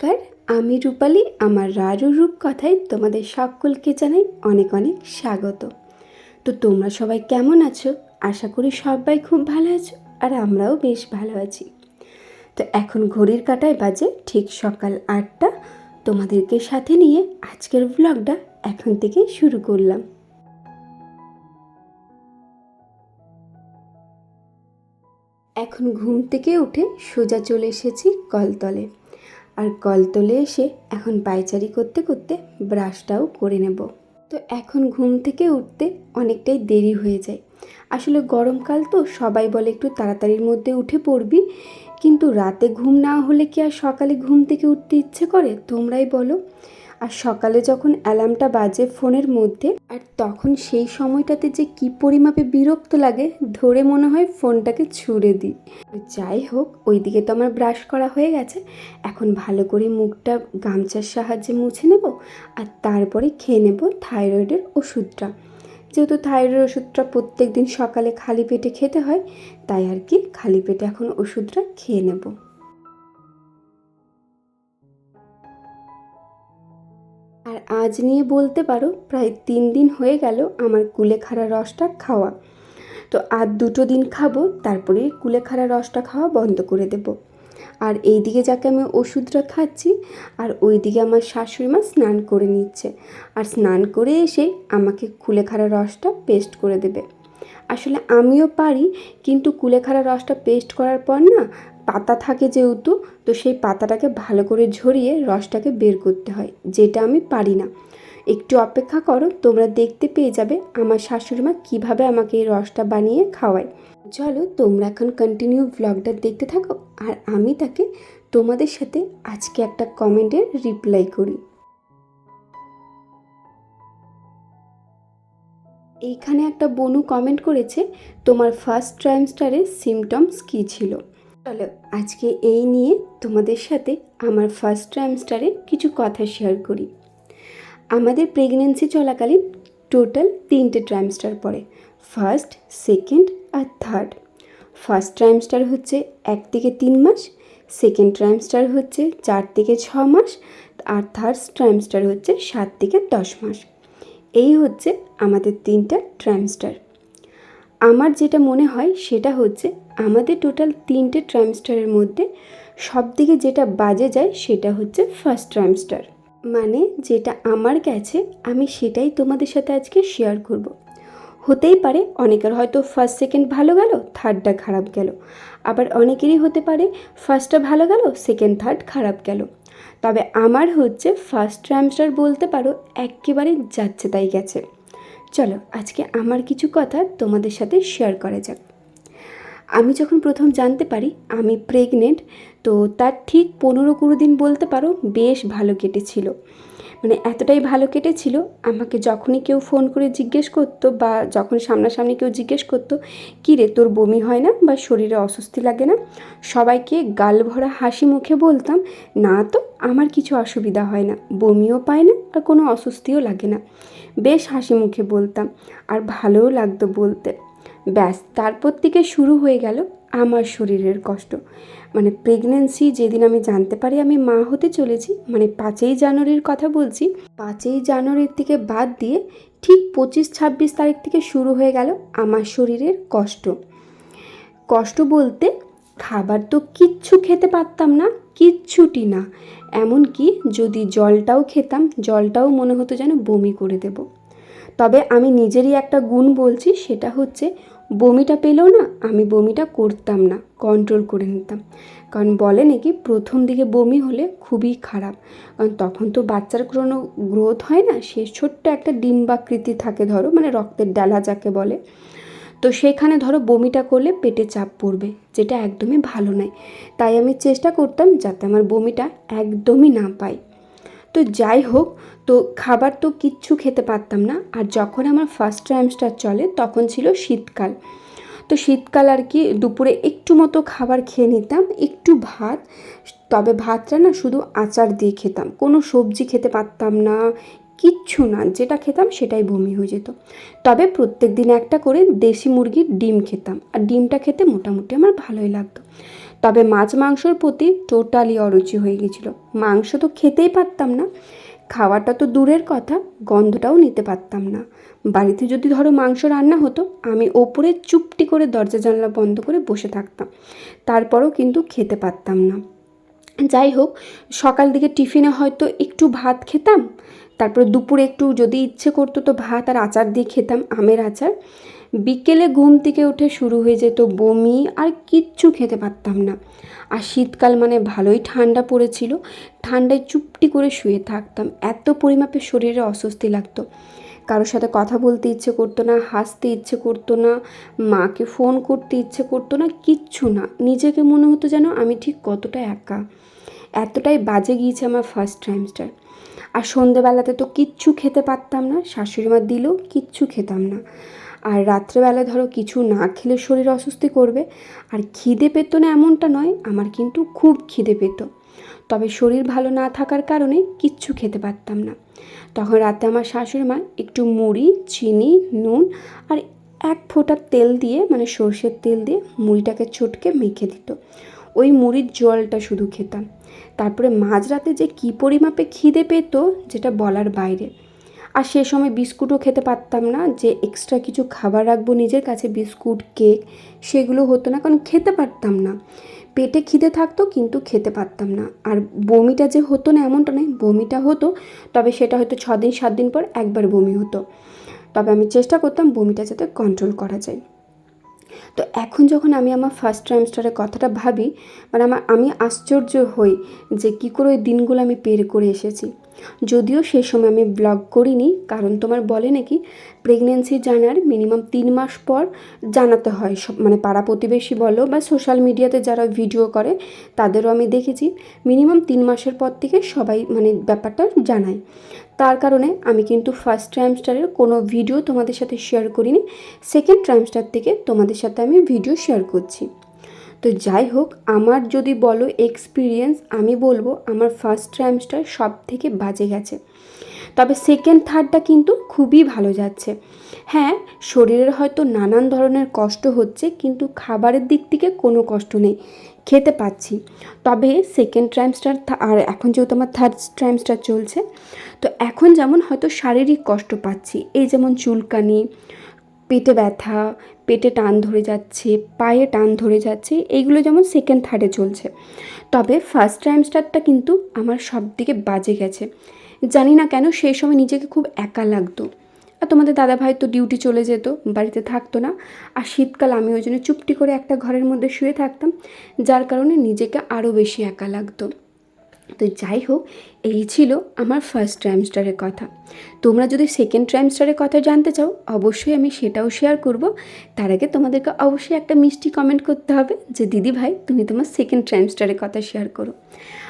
নমস্কার, আমি রূপালী, আমার রারু রূপ কথায় তোমাদের সকলকে জানাই অনেক অনেক স্বাগত। তো তোমরা সবাই কেমন আছো? আশা করি সবাই খুব ভালো আছো আর আমরাও বেশ ভালো আছি। তো এখন ঘড়ির কাটায় বাজে ঠিক সকাল আটটা। তোমাদেরকে সাথে নিয়ে আজকের ব্লগটা এখন থেকে শুরু করলাম। এখন ঘুম থেকে উঠে সোজা চলে এসেছি কলতলে। আর কলতলে এসে এখন পায়চারি করতে করতে ব্রাশটাও করে নেব। তো এখন ঘুম থেকে উঠতে অনেকটাই দেরি হয়ে যায়। আসলে গরমকাল তো সবাই বলে একটু তাড়াতাড়ির মধ্যে উঠে পড়বি। কিন্তু রাতে ঘুম না হলে কি আর সকালে ঘুম থেকে উঠতে ইচ্ছে করে? তোমরাই বলো। আর সকালে যখন অ্যালার্মটা বাজে ফোনের মধ্যে, আর তখন সেই সময়টাতে যে কি পরিমাপে বিরক্ত লাগে, ধরে মনে হয় ফোনটাকে ছুঁড়ে দিই। যাই হোক, ওইদিকে তো আমার ব্রাশ করা হয়ে গেছে। এখন ভালো করে মুখটা গামছার সাহায্যে মুছে নেব, আর তারপরে খেয়ে নেব থাইরয়েডের ওষুধটা। যেহেতু থাইরয়েড ওষুধটা প্রত্যেক দিন সকালে খালি পেটে খেতে হয়, তাই আর কি খালি পেটে এখন ওষুধটা খেয়ে নেব। আর আজ নিয়ে বলতে পারো প্রায় তিন দিন হয়ে গেল আমার কুলেখাড়া রসটা খাওয়া। তো আর দুটো দিন খাব, তারপরে কুলেখাড়া রসটা খাওয়া বন্ধ করে দেব। আর এই দিকে যাকে আমি ওষুধটা খাচ্ছি, আর ওই দিকে আমার শাশুড়ি মা স্নান করে নিচ্ছে। আর স্নান করে এসে আমাকে কুলেখাড়া রসটা পেস্ট করে দেবে। আসলে আমিও পারি, কিন্তু কুলেখাড়া রসটা পেস্ট করার পর না পাতা থাকে যেহেতু, তো সেই পাতাটাকে ভালো করে ঝরিয়ে রসটাকে বের করতে হয়, যেটা আমি পারি না। একটু অপেক্ষা করো, তোমরা দেখতে পেয়ে যাবে আমার শাশুড়ি মা কীভাবে আমাকে এই রসটা বানিয়ে খাওয়ায়। চলো তোমরা এখন কন্টিনিউ ব্লগটা দেখতে থাকো, আর আমি তাকে তোমাদের সাথে আজকে একটা কমেন্টের রিপ্লাই করি। এইখানে একটা বনু কমেন্ট করেছে, তোমার ফার্স্ট ট্রাইমস্টারের সিমটমস কী ছিল? চলো, আজকে এই নিয়ে তোমাদের সাথে আমার ফার্স্ট ট্রাইমস্টারে কিছু কথা শেয়ার করি। আমাদের প্রেগনেন্সি চলাকালীন টোটাল তিনটে ট্রাইমস্টার পড়ে ফার্স্ট সেকেন্ড আর থার্ড ফার্স্ট ট্রাইমস্টার হচ্ছে এক থেকে তিন মাস সেকেন্ড ট্রাইমস্টার হচ্ছে চার থেকে ছ মাস, আর থার্ড ট্রাইমস্টার হচ্ছে সাত থেকে দশ মাস। এই হচ্ছে আমাদের তিনটা ট্রাইমস্টার আমার যেটা মনে হয় সেটা হচ্ছে আমাদের টোটাল তিনটে ট্রাইমস্টারের মধ্যে সব যেটা বাজে যায় সেটা হচ্ছে ফার্স্ট ট্রাইমস্টার মানে যেটা আমার গেছে আমি সেটাই তোমাদের সাথে আজকে শেয়ার করব। হতেই পারে অনেকের হয়তো ফার্স্ট সেকেন্ড ভালো গেল থার্ডটা খারাপ গেল। আবার অনেকেরই হতে পারে ফার্স্টটা ভালো গেল সেকেন্ড থার্ড খারাপ গেল। তবে আমার হচ্ছে ফার্স্ট ট্রাইমস্টার বলতে পারো একেবারে যাচ্ছে তাই গেছে। চলো আজকে আমার কিছু কথা তোমাদের সাথে শেয়ার করা যাক। আমি যখন প্রথম জানতে পারি আমি প্রেগনেন্ট তো তার ঠিক পনেরো কুড়ি দিন বলতে পারো বেশ ভালো কেটেছিল। মানে এতটাই ভালো কেটেছিল, আমাকে যখনই কেউ ফোন করে জিজ্ঞেস করতো বা যখন সামনাসামনি কেউ জিজ্ঞেস করতো, কী রে, তোর বমি হয় না বা শরীরে অস্বস্তি লাগে না? সবাইকে গাল ভরা হাসি মুখে বলতাম, না তো, আমার কিছু অসুবিধা হয় না, বমিও পায় না আর কোনো অস্বস্তিও লাগে না। বেশ হাসি মুখে বলতাম, আর ভালোও লাগতো বলতে। ব্যাস, তারপর থেকে শুরু হয়ে গেল আমার শরীরের কষ্ট। মানে প্রেগনেন্সি যেদিন আমি জানতে পারি আমি মা হতে চলেছি মানে পাঁচই জানুয়ারির কথা বলছি, পাঁচই জানুয়ারির থেকে বাদ দিয়ে ঠিক পঁচিশ ছাব্বিশ তারিখ থেকে শুরু হয়ে গেল আমার শরীরের কষ্ট। কষ্ট বলতে খাবার তো কিচ্ছু খেতে পারতাম না, কিচ্ছুটি না। এমনকি যদি জলটাও খেতাম, জলটাও মনে হতো যেন বমি করে দেব। তবে আমি নিজেরই একটা গুণ বলছি, সেটা হচ্ছে বমিটা পেলেও না, আমি বমিটা করতাম না কন্ট্রোল করে নিতাম। কারণ বলে নাকি প্রথম দিকে বমি হলে খুবই খারাপ। কারণ তখন তো বাচ্চার কোনো গ্রোথ হয় না, সে ছোট্ট একটা ডিম্বাকৃতি থাকে ধরো মানে রক্তের ডালা যাকে বলে। তো সেখানে ধরো বমিটা করলে পেটে চাপ পড়বে, যেটা একদমই ভালো নয়। তাই আমি চেষ্টা করতাম যাতে আমার বমিটা একদমই না পাই তো যাই হোক, তো খাবার তো কিচ্ছু খেতে পারতাম না। আর যখন আমার ফার্স্ট ট্রাইমস্টার চলে, তখন ছিল শীতকাল। তো শীতকাল আর কি, দুপুরে একটু মতো খাবার খেয়ে নিতাম, একটু ভাত। তবে ভাতটা না শুধু আচার দিয়ে খেতাম। কোনো সবজি খেতে পারতাম না, কিচ্ছু না। যেটা খেতাম সেটাই বমি হয়ে যেত। তবে প্রত্যেক দিন একটা করে দেশি মুরগির ডিম খেতাম। আর ডিমটা খেতে মোটামুটি আমার ভালোই লাগতো। তবে মাছ মাংসর প্রতি টোটালি অরুচি হয়ে গেছিল। মাংস তো খেতেই পারতাম না। খাওয়াটা তো দূরের কথা, গন্ধটাও নিতে পারতাম না। বাড়িতে যদি ধরো মাংস রান্না হতো, আমি ওপরে চুপটি করে দরজা জানলা বন্ধ করে বসে থাকতাম। তারপরও কিন্তু খেতে পারতাম না। যাই হোক, সকাল দিকে টিফিনে হয়তো একটু ভাত খেতাম, তারপরে দুপুরে একটু যদি ইচ্ছে করতো তো ভাত আর আচার দিয়ে খেতাম, আমের আচার। বিকেলে ঘুম থেকে উঠে শুরু হয়ে যেত বমি আর কিচ্ছু খেতে পারতাম না। আর শীতকাল মানে ভালোই ঠান্ডা পড়েছিল, ঠান্ডায় চুপটি করে শুয়ে থাকতাম। এত পরিমাপে শরীরে অস্বস্তি লাগতো। কারোর সাথে কথা বলতে ইচ্ছে করতো না, হাসতে ইচ্ছে করতো না, মাকে ফোন করতে ইচ্ছে করতো না, কিচ্ছু না। নিজেকে মনে হতো যেন আমি ঠিক কতটা একা। এতটাই বাজে গিয়েছে আমার ফার্স্ট ট্রাইমস্টার আর সন্ধেবেলাতে তো কিচ্ছু খেতে পারতাম না শাশুড়ি মা দিলেও কিচ্ছু খেতাম না। আর রাত্রেবেলা ধরো কিছু না খেলে শরীর অস্বস্তি করবে। আর খিদে পেতো না এমনটা নয়, আমার কিন্তু খুব খিদে পেতো। তবে শরীর ভালো না থাকার কারণে কিচ্ছু খেতে পারতাম না। তখন রাতে আমার শাশুড়ি মা একটু মুড়ি, চিনি, নুন আর এক ফোঁটা তেল দিয়ে মানে সর্ষের তেল দিয়ে মুড়িটাকে চটকে মেখে দিত। ওই মুড়ির জলটা শুধু খেতাম। তারপরে মাঝরাতে যে কী পরিমাপে খিদে পেত, যেটা বলার বাইরে। আর সে সময় বিস্কুটও খেতে পারতাম না যে এক্সট্রা কিছু খাবার রাখব, নিজের কাছে বিস্কুট, কেক, সেগুলো হতো না, কারণ খেতে পারতাম না। পেটে খিদে থাকতো, কিন্তু খেতে পারতাম না। আর বমিটা যে হতো না এমনটা নয়, বমিটা হতো, তবে সেটা হয়তো ছ দিন সাত দিন পর একবার বমি হতো। তবে আমি চেষ্টা করতাম বমিটা যাতে কন্ট্রোল করা যায়। তো এখন যখন আমি আমার ফার্স্ট ট্রাইমস্টারের কথাটা ভাবি মানে আমার, আমি আশ্চর্য হই যে কী করে ওই দিনগুলো আমি পের করে এসেছি। যদিও সেই সময় আমি ব্লগ করিনি, কারণ তোমার বলে নাকি প্রেগনেন্সি জানার মিনিমাম তিন মাস পর জানাতে হয়। সব মানে পাড়া প্রতিবেশী বলো বা সোশ্যাল মিডিয়াতে যারা ভিডিও করে, তাদেরও আমি দেখেছি মিনিমাম তিন মাসের পর থেকে সবাই মানে ব্যাপারটা জানায়। তার কারণে আমি কিন্তু ফার্স্ট ট্রাইমস্টারের কোনো ভিডিও তোমাদের সাথে শেয়ার করিনি সেকেন্ড ট্রাইমস্টার থেকে তোমাদের সাথে আমি ভিডিও শেয়ার করছি। তো যাই হোক, আমার যদি বলো এক্সপিরিয়েন্স আমি বলব আমার ফার্স্ট ট্রাইমস্টার সব থেকে বাজে গেছে। তবে সেকেন্ড থার্ডটা কিন্তু খুবই ভালো যাচ্ছে। হ্যাঁ শরীরের হয়তো নানান ধরনের কষ্ট হচ্ছে, কিন্তু খাবারের দিক থেকে কোনো কষ্ট নেই। খেতে পাচ্ছি। তবে সেকেন্ড ট্রাইমস্টার আর এখন যেহেতু আমার থার্ড ট্রাইমস্টার চলছে, তো এখন যেমন হয়তো শারীরিক কষ্ট পাচ্ছি, এই যেমন চুলকানি পেটে ব্যথা, পেটে টান ধরে যাচ্ছে, পায়ে টান ধরে যাচ্ছে, এইগুলো যেমন সেকেন্ড থার্ডে চলছে। তবে ফার্স্ট টাইম ট্রাইমস্টারটা কিন্তু আমার সব দিকে বাজে গেছে। জানি না কেন সেই সময় নিজেকে খুব একা লাগতো। আর তোমাদের দাদা ভাই তো ডিউটি চলে যেত, বাড়িতে থাকতো না। আর শীতকাল আমি ওই জন্য চুপটি করে একটা ঘরের মধ্যে শুয়ে থাকতাম, যার কারণে নিজেকে আরও বেশি একা লাগতো। তো যাই হোক, এই ছিল আমার ফার্স্ট ট্রাইমস্টারের কথা। তোমরা যদি সেকেন্ড ট্রাইমস্টারের কথা জানতে চাও, অবশ্যই আমি সেটাও শেয়ার করব। তার আগে তোমাদেরকে অবশ্যই একটা মিষ্টি কমেন্ট করতে হবে যে, দিদি ভাই, তুমি তোমার সেকেন্ড ট্রাইমস্টারের কথা শেয়ার করো।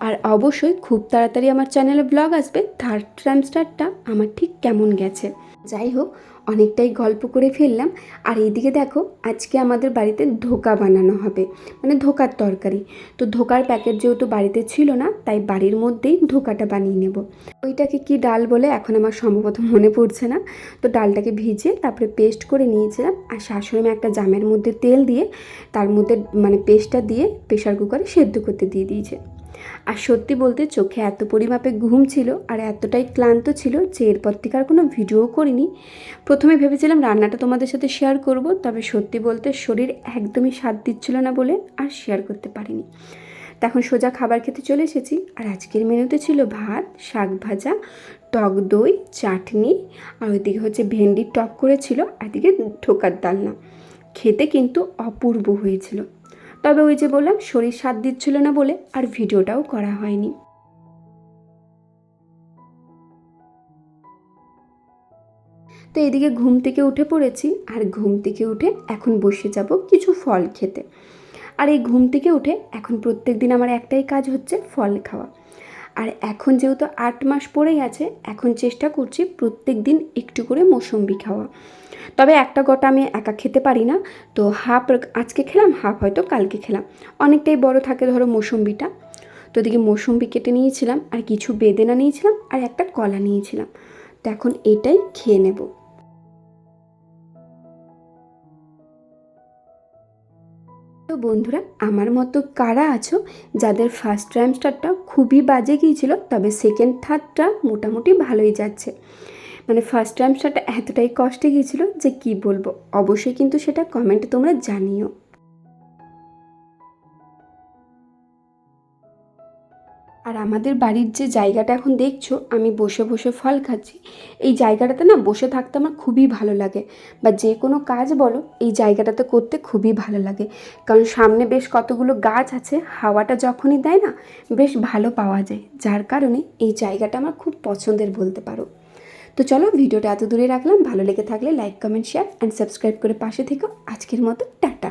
আর অবশ্যই খুব তাড়াতাড়ি আমার চ্যানেলে ব্লগ আসবে থার্ড ট্রাইমস্টারটা আমার ঠিক কেমন গেছে। যাই হোক, অনেকটাই গল্প করে ফেললাম। আর এইদিকে দেখো, আজকে আমাদের বাড়িতে ধোকা বানানো হবে মানে ধোকার তরকারি। তো ধোকার প্যাকেট যেহেতু বাড়িতে ছিল না, তাই বাড়ির মধ্যেই ধোকাটা বানিয়ে নেব। ওইটাকে কি ডাল বলে? এখন আমার সম্ভবত মনে পড়ছে না। তো ডালটাকে ভিজে তারপরে পেস্ট করে নিয়েছিলাম। আর শাশুড়ি একটা জামের মধ্যে তেল দিয়ে, তার মধ্যে মানে পেস্টটা দিয়ে প্রেশার কুকারে সেদ্ধ করতে দিয়ে দিয়েছে। আর সত্যি বলতে চোখে এত পরিমাপে ঘুম ছিল আর এতটাই ক্লান্ত ছিল যে এরপর থেকে আর কোনো ভিডিও করিনি। প্রথমে ভেবেছিলাম রান্নাটা তোমাদের সাথে শেয়ার করব, তবে সত্যি বলতে শরীর একদমই স্বাদ দিচ্ছিল না বলে আর শেয়ার করতে পারিনি। তখন সোজা খাবার খেতে চলে এসেছি। আর আজকের মেনুতে ছিল ভাত, শাক ভাজা, টক দই, চাটনি আর ওইদিকে হচ্ছে ভেন্ডির টক করেছিল, আর এদিকে ঠোকার ডালনা। খেতে কিন্তু অপূর্ব হয়েছিল। তবে ওই যে বললাম, শরীর সাথ দিচ্ছিল না বলে আর ভিডিওটাও করা হয়নি। তো এদিকে ঘুম থেকে উঠে পড়েছি, আর ঘুম থেকে উঠে এখন বসে যাব কিছু ফল খেতে। আর এই ঘুম থেকে উঠে এখন প্রত্যেক দিন আমার একটাই কাজ হচ্ছে ফল খাওয়া। আর এখন যেহেতু আট মাস পরেই আছে, এখন চেষ্টা করছি প্রত্যেক দিন একটু করে মৌসম্বি খাওয়া। তবে একটা গোটা আমি একা খেতে পারি না, তো হাফ আজকে খেলাম, হাফ হয়তো কালকে খেলাম। অনেকটাই বড় থাকে ধরো মৌসম্বিটা। তো এদিকে মৌসম্বি কেটে নিয়েছিলাম, আর কিছু বেদেনা নিয়েছিলাম, আর একটা কলা নিয়েছিলাম। তো এখন এটাই খেয়ে নেব। তো বন্ধুরা, আমার মতো কারা আছো যাদের ফার্স্ট ট্রাইমস্টারটা খুবই বাজে গিয়েছিল, তবে সেকেন্ড থার্ডটা মোটামুটি ভালোই যাচ্ছে। মানে ফার্স্ট ট্রাইমস্টারটা এতটাই কষ্টে গিয়েছিল যে কি বলব? অবশ্যই কিন্তু সেটা কমেন্টে তোমরা জানিও। আমাদের বাড়ির যে জায়গাটা এখন দেখছ, আমি বসে বসে ফল খাচ্ছি। এই জায়গাটাতে না বসে থাকতে আমার খুবই ভালো লাগে। বা যে কোনো কাজ বলো, এই জায়গাটাতে করতে খুবই ভালো লাগে। কারণ সামনে বেশ কতগুলো গাছ আছে, হাওয়াটা যখনই দেয় না, বেশ ভালো পাওয়া যায়। যার কারণে এই জায়গাটা আমার খুব পছন্দের বলতে পারো। তো চলো, ভিডিওটা এত দূরে রাখলাম। ভালো লেগে থাকলে like comment share and subscribe করে পাশে থেকো। আজকের মতো, টাটা।